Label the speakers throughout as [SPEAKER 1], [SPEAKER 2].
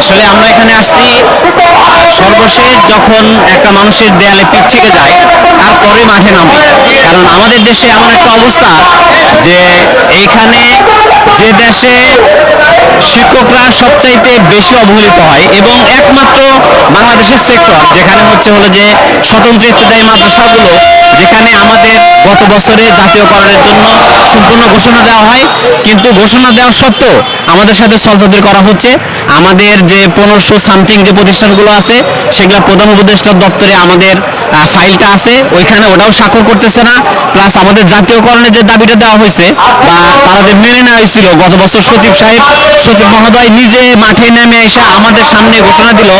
[SPEAKER 1] আসলে আমরা এখানে আসছি সর্বশেষ যখন একটা মানুষের দেয়ালে পিঠ থেকে যায়, তারপরে মাঠে নামে কারণ আমাদের দেশে এমন একটা অবস্থা যে এইখানে যে দেশে শিক্ষকরা সবচাইতে বেশি অবহেলিত হয় এবং একমাত্র বাংলাদেশের সেক্টর, যেখানে হচ্ছে হলো যে স্বতন্ত্র ইত্তেদায়ী মাদ্রাসাগুলো যেখানে আমাদের গত বছরে জাতীয়করণের জন্য সম্পূর্ণ ঘোষণা দেওয়া হয়। কিন্তু ঘোষণা দেওয়া সত্ত্বেও আমাদের সাথে সলতদের করা হচ্ছে। আমাদের যে পনেরোশো সামথিং যে প্রতিষ্ঠানগুলো আছে, সেগুলো প্রধান উপদেষ্টার দপ্তরে আমাদের ফাইলটা আছে। ওইখানে ওটাও স্বাক্ষর করতেছে না। প্লাস আমাদের জাতীয়করণের যে দাবিটা দেওয়া হয়েছে, বা তারা যে মেনে নেওয়া হয়েছিল, গত বছর সচিব সাহেব, সচিব মহোদয় নিজে মাঠে নেমে এসে আমাদের সামনে ঘোষণা দিল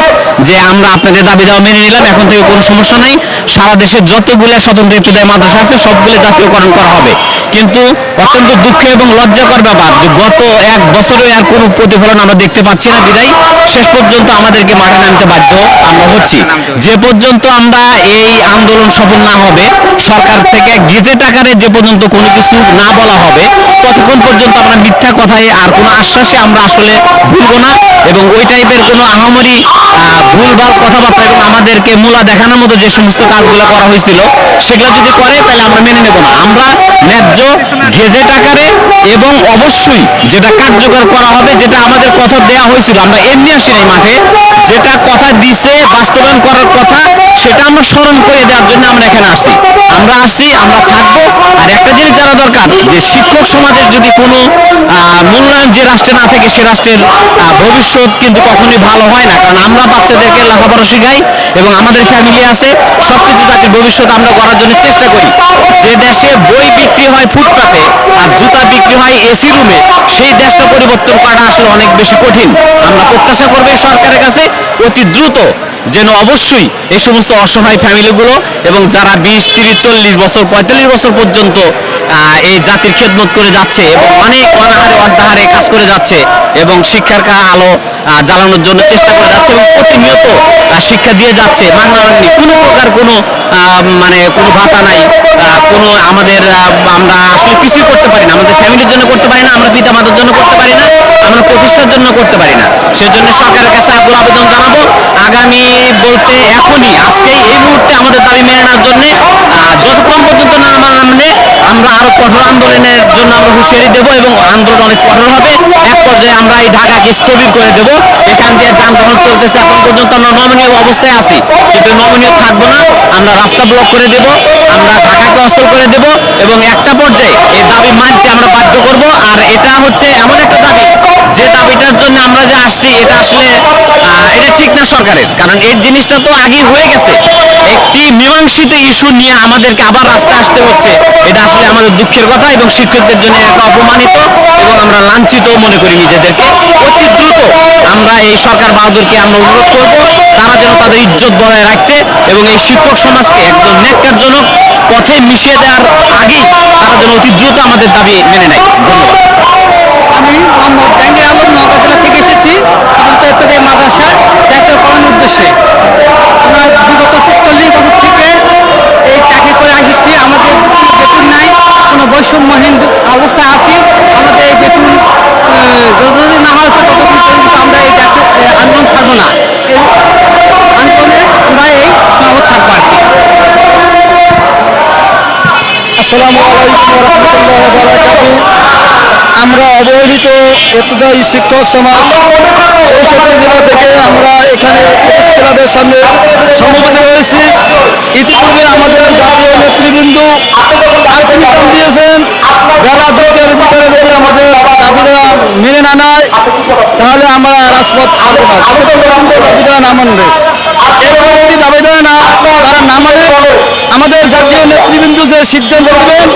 [SPEAKER 1] যে আমরা আপনাদের দাবি দেওয়া মেনে নিলাম, এখন থেকে কোনো সমস্যা নাই। সারা দেশের যতগুলো স্বতন্ত্র ইত্তেদায়ী মাদ্রাসা আছে? সবগুলো জাতীয়করণ করা হবে। কিন্তু অত্যন্ত দুঃখ এবং লজ্জাকর ব্যাপার যে গত এক বছরে আর কোনো প্রতিফলন আমরা দেখতে পাচ্ছি না বিদায়। শেষ পর্যন্ত আমাদেরকে মাঠে নামতে বাধ্য আমরা হচ্ছি। যে পর্যন্ত আমরা এই আন্দোলন সফল না হবে সরকার থেকে গেজেট আকারে যে পর্যন্ত কোনো কিছু না বলা হবে ততক্ষণ পর্যন্ত আমরা মিথ্যা কথায় আর কোনো আশ্বাসে আমরা আসলে ভুলবো না। এবং ওই টাইপের কোনো আহামরি আহ, ভুলভাল কথাবার্তা এবং আমাদেরকে মূলা দেখানোর মতো যে সমস্ত কাজগুলো করা হয়েছিল, সেগুলো যদি করে, তাহলে আমরা মেনে নেব না। আমরা ন্যায্য গেজেট আকারে এবং অবশ্যই যেটা কার্যকর করা হবে, যেটা আমাদের কথা দেওয়া হয়েছিল, আমরা এমনি আসি এই মাঠে, যেটা কথা দিছে, বাস্তবায়ন করার কথা, সেটা আমরা স্মরণ করে দেওয়ার জন্য আমরা এখানে আসছি আমরা আসছি আমরা থাকব, আর একটা জিনিস জানা দরকার, যে শিক্ষক সমাজের যদি কোনো যে রাষ্ট্রে না থাকে সে রাষ্ট্রের ভবিষ্যৎ কিন্তু কখনোই ভালো হয় না। কারণ আমরা বাচ্চাদেরকে লেখাপড়া শেখাই এবং আমাদের ফ্যামিলি আছে, সবকিছু জাতির ভবিষ্যৎ আমরা করার জন্য চেষ্টা করি। যে দেশে বই বিক্রি হয় ফুটপাতে আর জুতা বিক্রি হয় এসি রুমে সেই দেশটা পরিবর্তন করা আসলে অনেক বেশি কঠিন। আমরা প্রত্যাশা করব এই সরকারের কাছে অতি দ্রুত যেন অবশ্যই এই সমস্ত অসহায় ফ্যামিলিগুলো এবং যারা বিশ, তিরিশ, চল্লিশ বছর, পঁয়তাল্লিশ বছর পর্যন্ত এই জাতির খেদমত করে যাচ্ছে এবং অনেক অনাহারে অর্ধাহারে কাজ করে যাচ্ছে এবং শিক্ষার আলো জ্বালানোর জন্য চেষ্টা করে যাচ্ছে এবং প্রতিনিয়ত শিক্ষা দিয়ে যাচ্ছে। কোনো প্রকার কোনো মানে কোনো ভাতা নাই। কোনো আমাদের আমরা আসলে কিছুই করতে পারি না। আমাদের ফ্যামিলির জন্য করতে পারি না, আমরা পিতা মাতার জন্য করতে পারি না, আমরা প্রতিষ্ঠার জন্য করতে পারি না। সেজন্য সরকারের কাছে আবেদন জানাব। আগামী বলতে এখনই আজকে এই মুহূর্তে আমাদের দাবি মেনে নেওয়ার জন্য যতক্ষণ পর্যন্ত না আমার আমরা আরও কঠোর আন্দোলনের জন্য আমরা হুঁশিয়ারি দেবো এবং আন্দোলন অনেক কঠোর হবে। এক পর্যায়ে আমরা এই ঢাকাকে স্থবির করে দেবো। এখান দিয়ে যানবাহন চলতেছে, এখন পর্যন্ত আমরা নমনীয় অবস্থায় আছি। কিন্তু নমনীয় থাকব না, আমরা রাস্তা ব্লক করে দেব, আমরা ঢাকাকে অস্থল করে দেব এবং একটা পর্যায়ে এই দাবি মানতে আমরা বাধ্য করব। আর এটা হচ্ছে এমন একটা দাবি যে দাবিটার জন্য আমরা যে আসছি, এটা আসলে এটা ঠিক না সরকারের। কারণ এই জিনিসটা তো আগেই হয়ে গেছে। একটি মীমাংসিত ইস্যু নিয়ে আমাদেরকে আবার রাস্তায় আসতে হচ্ছে। এটা আসলে আমাদের দুঃখের কথা এবং শিক্ষকদের জন্য একটা অপমানিত এবং আমরা লাঞ্ছিত মনে করি নিজেদেরকে। অতি দ্রুত আমরা এই সরকার বাহাদুরকে আমরা অনুরোধ করব, তারা যেন তাদের ইজ্জত বজায় রাখতে এবং এই শিক্ষক সমাজকে একদম ন্যাক্কারজনক পথে মিশিয়ে দেওয়ার আগেই তারা যেন অতি দ্রুত আমাদের দাবি মেনে নেয়। ধন্যবাদ।
[SPEAKER 2] আমি মোহাম্মদ জাহাঙ্গীর আলম নওগাঁ জেলা থেকে এসেছি ইত্যাদি মাদ্রাসা জাতীয়করণের উদ্দেশ্যে। আমরা বিগত চল্লিশ বছর থেকে এই চাকরি করে আসছি। আমাদের বেতন নাই, কোনো বৈষম্যহীন অবস্থায় আছি। আমাদের এই বেতন যতদিন না হয়েছে ততদিন পর্যন্ত আমরা এই জাতীয় আন্দোলন ছাড়বো না। এই আন্দোলনে আমরা এই সমাবেশ থাকব আর কি।
[SPEAKER 3] আসসালামু আলাইকুম রহমতুল্লাহ বারাকাতু আমরা অবহেলিত ইত্তেদায়ী শিক্ষক সমাজ চৌষট্টি জেলা থেকে আমরা এখানে প্রেস ক্লাবের সামনে সমবেত হয়েছি। ইতিপূর্বে আমাদের জাতীয় নেতৃবৃন্দ আলটিমেটাম দিয়েছেন। বেলা দুইটার ভিতরে যদি আমাদের দাবিদারা মেনে না নেয়, তাহলে আমরা রাজপথ ছাড়বো না। পর্যন্ত দাবিদারা না মানবে। এরপর যদি দাবিদারা না, তারা না মানে আমাদের জাতীয় নেতৃবৃন্দ যে সিদ্ধান্ত নেবেন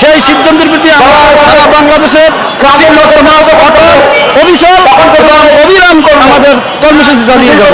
[SPEAKER 3] সেই সিদ্ধান্তের প্রতি আমরা সারা বাংলাদেশের শিক্ষক সমাজ অটল অবিচল এবং অবিরাম আমাদের কর্মসূচি চালিয়ে যাব।